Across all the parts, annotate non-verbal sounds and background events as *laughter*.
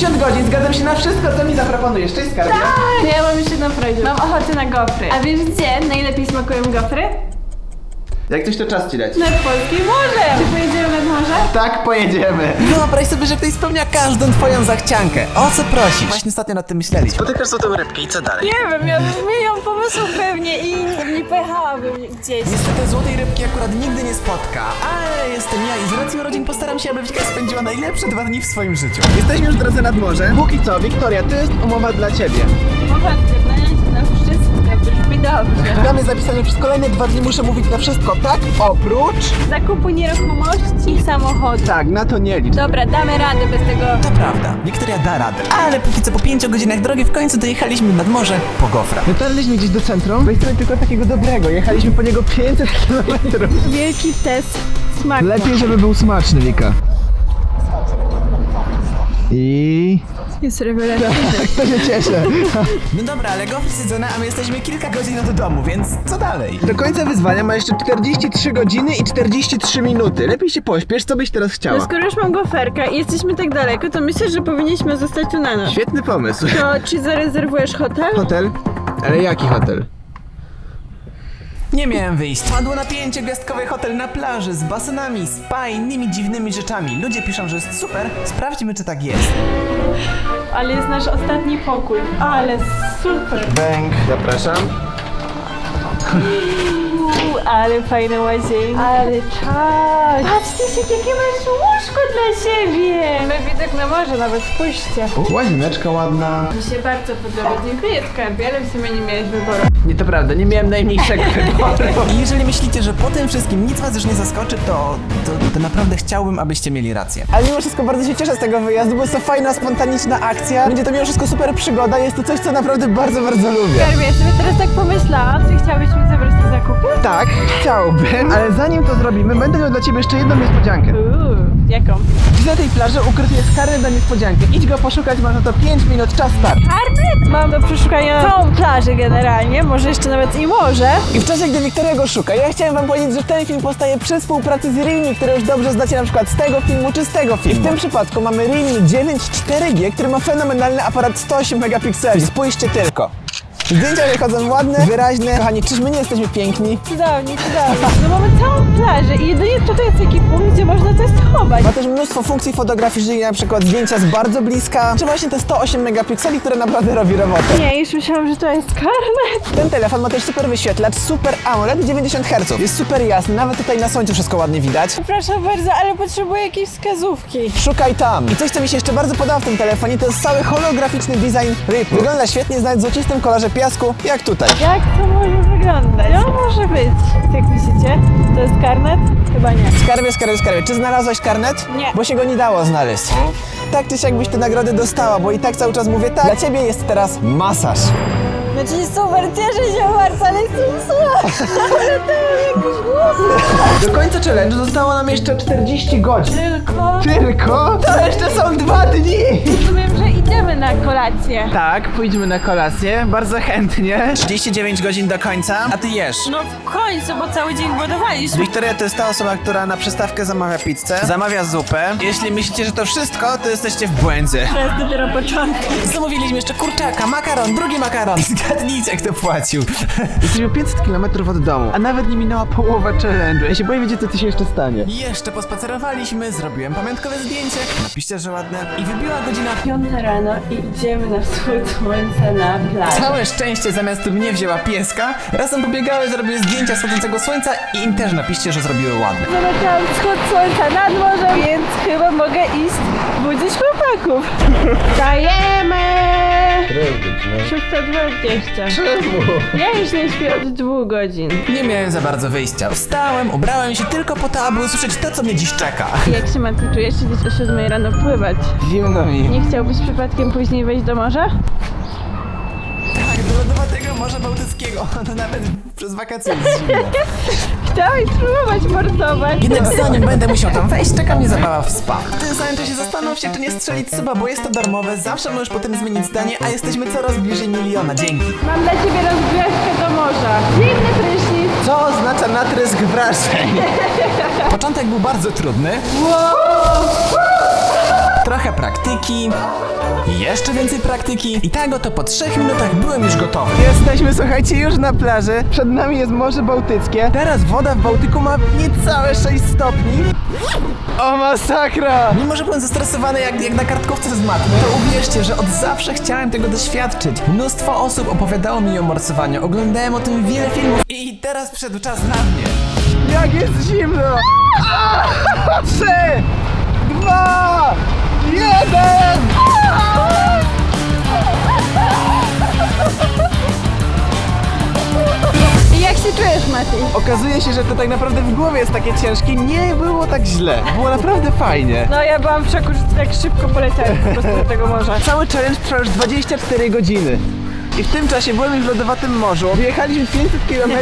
50 godzin, zgadzam się na wszystko, co mi zaproponujesz. Cześć skarbie. To ja mam jeszcze jedną prośbę. Mam ochotę na gofry. A wiesz gdzie najlepiej smakują gofry? Jak coś to czas ci leci. Nad polskim morzem. Czy pojedziemy nad morze? Tak, pojedziemy. Wyobraź sobie, że ktoś spełnia każdą twoją zachciankę. O co prosisz? Właśnie ostatnio nad tym myśleliśmy. Spotykasz z tą rybkę i co dalej? Nie wiem, ja milion pomysłów pewnie i nie pojechałabym gdzieś. Niestety złotej rybki akurat nigdy nie spotka, ale jestem ja i z racji urodzin postaram się, aby Wika spędziła najlepsze dwa dni w swoim życiu. Jesteśmy już w drodze nad morze. Póki co, Wiktoria, to jest umowa dla ciebie. Brzmi dobrze. Tam jest zapisane, przez kolejne dwa dni muszę mówić na wszystko, tak? Oprócz... Zakupu nieruchomości i samochodu. Tak, na to nie licz. Dobra, damy radę bez tego. To prawda, Wiktoria da radę. Ale póki co po pięciu godzinach drogi w końcu dojechaliśmy nad morze po gofra. Dotarliśmy gdzieś do centrum, weź tylko takiego dobrego. Jechaliśmy po niego 500 km. Wielki test smaku. Lepiej, żeby był smaczny, Wika. I... Jest rewelacja. *laughs* To się cieszę. No dobra, ale gofry zjedzone, a my jesteśmy kilka godzin od domu, więc co dalej? Do końca wyzwania ma jeszcze 43 godziny i 43 minuty. Lepiej się pośpiesz, co byś teraz No chciała? skoro już mam goferkę i jesteśmy tak daleko, to myślę, że powinniśmy zostać tu na noc. Świetny pomysł. To czy zarezerwujesz hotel? Hotel? Ale jaki hotel? Nie miałem wyjść. Padło na pięciogwiazdkowy hotel na plaży z basenami, spa i innymi dziwnymi rzeczami. Ludzie piszą, że jest super. Sprawdźmy, czy tak jest. Ale jest nasz ostatni pokój. Ale super. Bęk. Zapraszam. Uuu, ale fajne łazienki. Ale czas. Patrzcie się, jakie masz łóżko dla siebie. Widok na morze, nawet spójrzcie. Łazieneczka ładna. Mi się bardzo podoba. Dziękuję skarbie, ale w sumie nie miałeś wyboru. Nie, to prawda, nie miałem najmniejszego *laughs* wyboru. I jeżeli myślicie, że po tym wszystkim nic was już nie zaskoczy, to, to, to naprawdę chciałbym, abyście mieli rację. Ale mimo wszystko bardzo się cieszę z tego wyjazdu, bo jest to fajna, spontaniczna akcja. Będzie to mimo wszystko super przygoda. Jest to coś, co naprawdę bardzo, bardzo lubię. Skarbie, ja sobie teraz tak pomyślałam, czy chciałabyś mi zabrać do zakupu? Tak, chciałbym, ale zanim to zrobimy, będę miał dla ciebie jeszcze jedną niespodziankę. Uuu, jaką? Na tej plaży ukryty jest karnet na niespodziankę. Idź go poszukać, masz na to 5 minut, czas start. Karnet? Mam do przeszukania całą plażę generalnie, może jeszcze nawet i morze. I w czasie, gdy Wiktoria go szuka, ja chciałem wam powiedzieć, że ten film powstaje przy współpracy z Realme, które już dobrze znacie na przykład z tego filmu czy z tego filmu. I w tym przypadku mamy Realme 9 4G, który ma fenomenalny aparat 108 megapikseli. Spójrzcie tylko. Zdjęcia wychodzą ładne, wyraźne. Kochani, czyż my nie jesteśmy piękni? Cudownie, cudownie. No mamy całą plażę i jedynie tutaj jest taki punkt, gdzie można coś schować. Ma też mnóstwo funkcji fotograficznych, na przykład zdjęcia z bardzo bliska, czy właśnie te 108 megapikseli, które naprawdę robi robotę. Nie, już myślałam, że to jest karnet. Ten telefon ma też super wyświetlacz, super AMOLED 90 Hz. Jest super jasny, nawet tutaj na słońcu wszystko ładnie widać. Przepraszam bardzo, ale potrzebuję jakiejś wskazówki. Szukaj tam. I coś, co mi się jeszcze bardzo podoba w tym telefonie, to jest cały holograficzny design Ripple. Wygląda świetnie, znać w złocistym kolorze piasku, jak tutaj. Jak to może wyglądać? No może być. Jak myślicie? To jest karnet? Chyba nie. Skarbie, skarbie, skarbie. Czy znalazłaś karnet? Nie. Bo się go nie dało znaleźć. Tak czy siak byś te nagrody dostała, bo i tak cały czas mówię tak. Dla ciebie jest teraz masaż. Znaczy super, cieszę się bardzo, ale jestem słaba. *laughs* Do końca challenge zostało nam jeszcze 40 godzin. Tylko... Tylko? Kolację. Tak, pójdźmy na kolację, bardzo chętnie. 39 godzin do końca, a ty jesz. No w końcu, bo cały dzień głodowaliśmy. Wiktoria to jest ta osoba, która na przystawkę zamawia pizzę, zamawia zupę. Jeśli myślicie, że to wszystko, to jesteście w błędzie. To jest dopiero początek. Zamówiliśmy jeszcze kurczaka, makaron, drugi makaron. *laughs* Zgadnijcie, kto płacił. *laughs* Jesteśmy 500 km od domu, a nawet nie minęła połowa challenge'u. Ja się boję wiedzieć, co tu się jeszcze stanie. Jeszcze pospacerowaliśmy, zrobiłem pamiątkowe zdjęcie. Napiszcie, że ładne. I wybiła godzina Piąta rano i idziemy na wschód słońca na plażę. Całe szczęście zamiast mnie wzięła pieska. Razem pobiegały, zrobiły zdjęcia wschodzącego słońca i im też napiszcie, że zrobiły ładne. Zobaczyłam wschód słońca nad morzem, więc chyba mogę iść budzić chłopaków. *laughs* Dajemy! 620. Czemu? *laughs* Ja już nie śpię od dwóch godzin. Nie miałem za bardzo wyjścia. Wstałem, ubrałem się tylko po to, aby usłyszeć to, co mnie dziś czeka. *laughs* Jak się Mati czujesz siedzieć o 7 rano pływać? Zimno mi. Nie chciałbyś przypadkiem później wejść do morza? Tak, do lodowatego Morza Bałtyckiego. To *laughs* nawet przez wakacje jest zimno. Chciałeś spróbować morsować. Jednak zanim będę musiał tam wejść, czeka mnie zabawa w spa. W tym samym czasie zastanów się, czy nie strzelić suba, bo jest to darmowe, zawsze możesz potem zmienić zdanie, a jesteśmy coraz bliżej miliona. Dzięki. Mam dla ciebie rozgrzewkę do morza. Zimny prysznic. Co oznacza natrysk wrażeń? *laughs* Początek był bardzo trudny. Trochę praktyki, jeszcze więcej praktyki i tak oto po trzech minutach byłem już gotowy. Jesteśmy, słuchajcie, już na plaży. Przed nami jest Morze Bałtyckie. Teraz woda w Bałtyku ma niecałe 6 stopni. O masakra! Mimo, że byłem zestresowany jak, jak na kartkówce z matmy, to uwierzcie, że od zawsze chciałem tego doświadczyć. Mnóstwo osób opowiadało mi o morsowaniu, oglądałem o tym wiele filmów i teraz przyszedł czas na mnie. Jak jest zimno! *laughs* Trzy, dwa, jeden! I jak się czujesz, Mati? Okazuje się, że to tak naprawdę w głowie jest takie ciężkie. Nie było tak źle. Było naprawdę fajnie. No ja byłam w szoku, że tak szybko poleciałeś po prostu do tego morza. Cały challenge trwał już 24 godziny. I w tym czasie byłem już w lodowatym morzu. Wjechaliśmy 500 km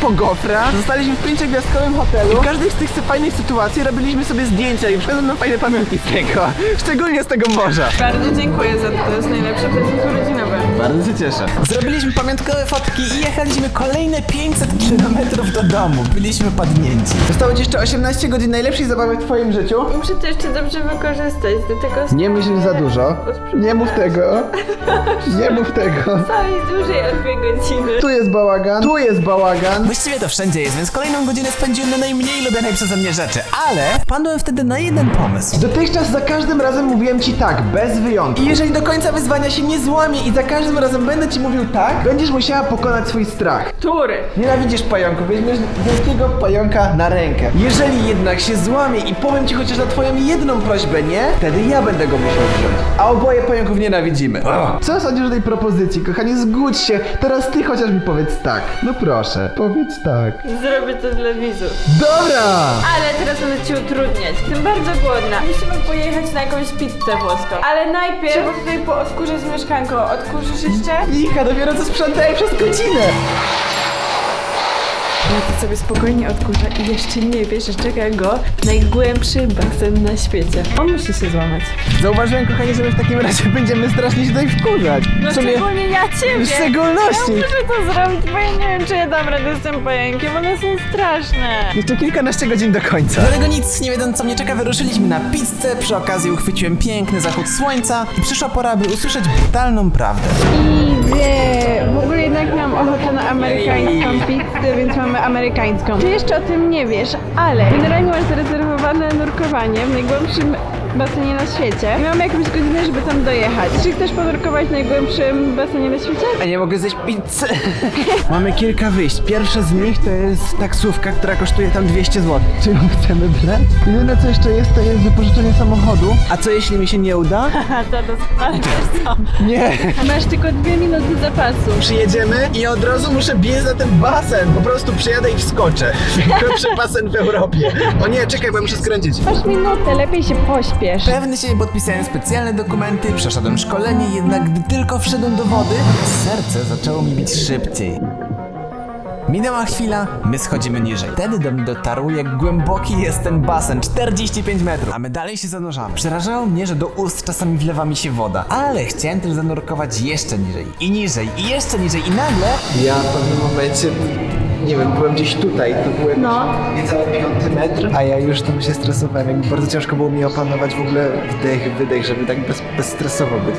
po gofra. Zostaliśmy w pięciogwiazdkowym hotelu. I w każdej z tych fajnych sytuacji robiliśmy sobie zdjęcia i będą fajne pamiątki z tego. Szczególnie z tego morza. Bardzo dziękuję za to, to jest najlepsze prezent urodzinowe. Bardzo się cieszę. Zrobiliśmy pamiątkowe fotki i jechaliśmy kolejne 500 km do domu. Byliśmy padnięci. Zostało ci jeszcze 18 godzin najlepszej zabawy w twoim życiu. Muszę to jeszcze dobrze wykorzystać, do tego Nie myśl za dużo. Nie mów tego. Nie mów tego. Całej dłużej o dwie godziny. Tu jest bałagan. Tu jest bałagan. Właściwie to wszędzie jest, więc kolejną godzinę spędziłem na najmniej lubianej przeze mnie rzeczy, ale wpadłem wtedy na jeden pomysł. Dotychczas za każdym razem mówiłem ci tak, bez wyjątku. I jeżeli do końca wyzwania się nie złamie i za każdym razem będę ci mówił tak, będziesz musiała pokonać swój strach. Tury. Nienawidzisz pająków, weźmiesz wielkiego pająka na rękę. Jeżeli jednak się złamie i powiem ci chociaż na twoją jedną prośbę nie, wtedy ja będę go musiał wziąć. A oboje pająków nienawidzimy. Co sądzisz o tej propozycji, kochanie? Zgódź się. Teraz ty chociaż mi powiedz tak. No proszę, powiedz tak. Zrobię to dla widzów. Dobra! Ale teraz będę ci utrudniać. Jestem bardzo głodna. Musimy pojechać na jakąś pizzę włoską. Ale najpierw trzeba tutaj poodkurzać mieszkanko. Odkurzysz jeszcze? Licha, dopiero co sprzątałem przez godzinę. Sobie spokojnie odkurzę i jeszcze nie wiesz, że czeka go najgłębszy basen na świecie. On musi się złamać. Zauważyłem, kochanie, że my w takim razie *laughs* będziemy strasznie się tutaj wkurzać. No W sumie- szczególnie ja ciebie. w szczególności. Ja muszę to zrobić, bo ja nie wiem, czy ja dam radę z tym pająkiem. One są straszne. Jeszcze kilkanaście godzin do końca. Dlatego nic, nie wiedząc co mnie czeka, wyruszyliśmy na pizzę. Przy okazji uchwyciłem piękny zachód słońca i przyszła pora, by usłyszeć brutalną prawdę. Idę. W ogóle jednak miałam ochotę na amerykańską pizzę, więc mamy amerykańską. Ty jeszcze o tym nie wiesz, ale generalnie masz zarezerwowane nurkowanie w najgłębszym basenie na świecie i mamy jakąś godzinę, żeby tam dojechać. Czy chcesz ponurkować w najgłębszym basenie na świecie? A nie mogę zjeść pizzy. *laughs* Mamy kilka wyjść. Pierwsze z nich to jest taksówka, która kosztuje tam 200 zł. *laughs* Czy ją chcemy brać? Jedyne co jeszcze jest, to jest wypożyczenie samochodu. A co jeśli mi się nie uda? *laughs* To doskonale. Nie. Masz tylko dwie minuty zapasu. Przyjedziemy i od razu muszę biec na ten basen. Po prostu przyjadę i wskoczę. Najgłębszy basen w Europie. O nie, czekaj, bo ja muszę skręcić. Masz minutę, lepiej się pośpiesz. Pewny siebie podpisałem specjalne dokumenty, przeszedłem szkolenie, jednak gdy tylko wszedłem do wody, serce zaczęło mi bić szybciej. Minęła chwila, my schodzimy niżej. Wtedy do mnie dotarło, jak głęboki jest ten basen 45 metrów, a my dalej się zanurzamy. Przerażało mnie, że do ust czasami wlewa mi się woda, ale chciałem też zanurkować jeszcze niżej, i niżej, i jeszcze niżej, i nagle Ja w pewnym momencie, nie wiem, byłem gdzieś tutaj, to byłem No. niecały piąty metr, a ja już tam się stresowałem, jakby bardzo ciężko było mi opanować w ogóle wdech, wydech, żeby tak bez, bezstresowo być.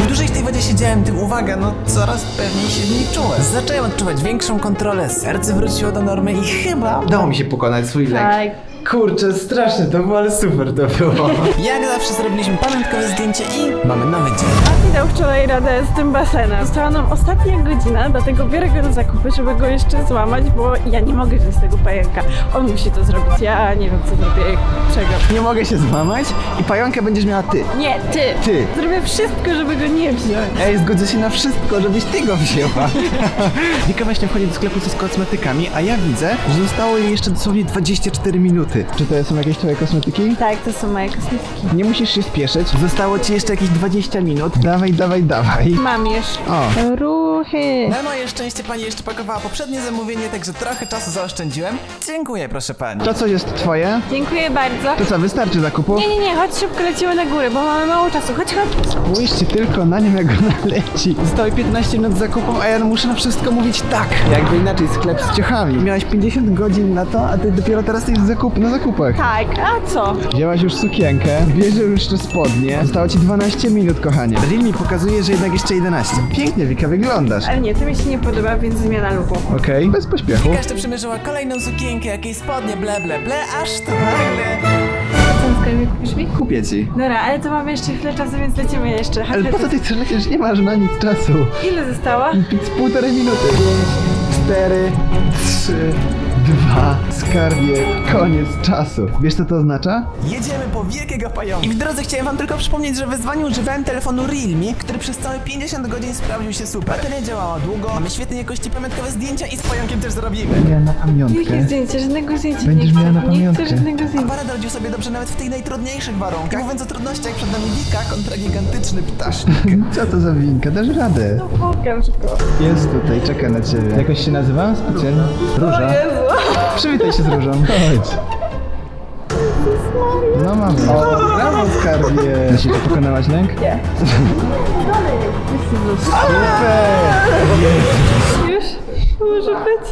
Im dłużej w tej wodzie siedziałem, tym uwaga, no coraz pewniej się w niej czułem. Zacząłem odczuwać większą kontrolę, serce wróciło do normy i chyba Udało mi się pokonać swój lęk. Tak. Kurczę, straszne to było, ale super to było. *laughs* Jak zawsze zrobiliśmy pamiątkowe zdjęcie i mamy nowy dzień. Wczoraj radę z tym basenem. Została nam ostatnia godzina, dlatego biorę go na zakupy, żeby go jeszcze złamać, bo ja nie mogę wziąć tego pająka. On musi to zrobić, ja nie wiem co zrobię, czego. Nie mogę się złamać i pająkę będziesz miała ty. Nie, ty! Ty. Zrobię wszystko, żeby go nie wziąć. Ej, zgodzę się na wszystko, żebyś ty go wzięła. *laughs* Wika właśnie wchodzi do sklepu z kosmetykami, a ja widzę, że zostało jej jeszcze dosłownie 24 minuty. Czy to są jakieś twoje kosmetyki? Tak, to są moje kosmetyki. Nie musisz się spieszyć. Zostało ci jeszcze jakieś 20 minut. Dawaj, dawaj, dawaj. Mam już. O. Ruchy. Na moje szczęście pani jeszcze pakowała poprzednie zamówienie, także trochę czasu zaoszczędziłem. Dziękuję, proszę pani. To coś jest twoje? Dziękuję bardzo. To co, wystarczy zakupu? Nie, nie, nie, chodź szybko lecimy na górę, bo mamy mało czasu. Chodź, chodź. Spójrzcie tylko na nią, jak ona leci. Zostało 15 minut zakupów, a ja muszę na wszystko mówić tak. Jakby inaczej, sklep z ciuchami. Miałeś 50 godzin na to, a ty dopiero teraz jesteś w zakupie. na zakupach. Tak, a co? Wzięłaś już sukienkę, bierzesz już jeszcze spodnie. Zostało ci 12 minut, kochanie. Reel mi pokazuje, że jednak jeszcze 11. Pięknie, Wika, wyglądasz. Ale nie, to mi się nie podoba, więc zmiana luku. Okej, bez pośpiechu. Każdy przymierzyła kolejną sukienkę, jakieś spodnie, ble ble ble, aż to nagle... Co, skarbie kupisz mi? Kupię ci. Dobra, ale to mamy jeszcze chwilę czasu, więc lecimy jeszcze. Ale po co ty chcesz lecieć? Nie masz na nic czasu. Ile zostało? Z półtorej minuty. 4, 3, 2, skarbie, koniec czasu. Wiesz co to oznacza? Jedziemy po wielkiego pająka. I w drodze chciałem wam tylko przypomnieć, że w wyzwaniu używałem telefonu Realme, który przez całe 50 godzin sprawdził się super. Bateria działała długo, mamy świetnej jakości pamiątkowe zdjęcia i z pająkiem też zrobimy. Ja na Jakie pamiątkę. zdjęcie? Żadnego zdjęcia Będziesz nie chcę. miała na Nie pamiątkę. chcę żadnego zdjęcia. Aparat radził sobie dobrze nawet w tych najtrudniejszych warunkach. Mówiąc o trudnościach, przed nami Wika kontra gigantyczny ptasznik. *laughs* Co to za winka? Dasz radę. Pokaż go. Jest tutaj, czeka na ciebie. Jakoś się nazywa specjalnie? Róża. *laughs* Przywitaj się z Różą. Chodź. No mamy. O, brawo skarbie. Myślisz, że pokonałaś lęk? Nie. Super! Już? Może być?